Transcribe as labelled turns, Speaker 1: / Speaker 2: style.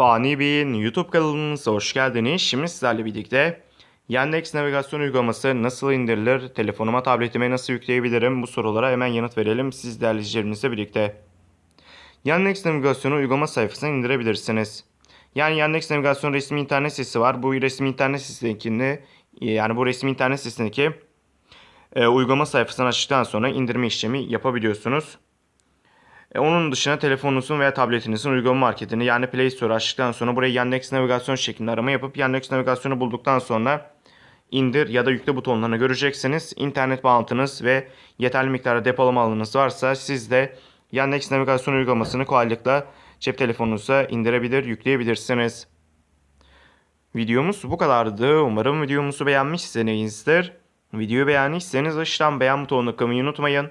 Speaker 1: Fani Bey'in YouTube kanalımıza hoş geldiniz. Şimdi sizlerle birlikte Yandex navigasyon uygulaması nasıl indirilir, telefonuma, tabletime nasıl yükleyebilirim bu sorulara hemen yanıt verelim siz değerli izleyicilerimizle birlikte. Yandex navigasyonu uygulama sayfasına indirebilirsiniz. Yani Yandex navigasyon resmi internet sitesi var. Bu resmi internet sitesindekini yani bu resmi internet sitesindeki e, uygulama sayfasını açtıktan sonra indirme işlemi yapabiliyorsunuz. E, onun dışında telefonunuzun veya tabletinizin uygulama marketini yani Play Store açtıktan sonra buraya Yandex navigasyon şeklinde arama yapıp Yandex navigasyonu bulduktan sonra indir ya da yükle butonlarını göreceksiniz. İnternet bağlantınız ve yeterli miktarda depolama alanınız varsa siz de Yandex navigasyon uygulamasını kolaylıkla cep telefonunuza indirebilir, yükleyebilirsiniz. Videomuz bu kadardı. Umarım videomuzu beğenmişsinizdir. Videoyu beğendiyseniz aşağıdan beğen butonuna tıklamayı unutmayın.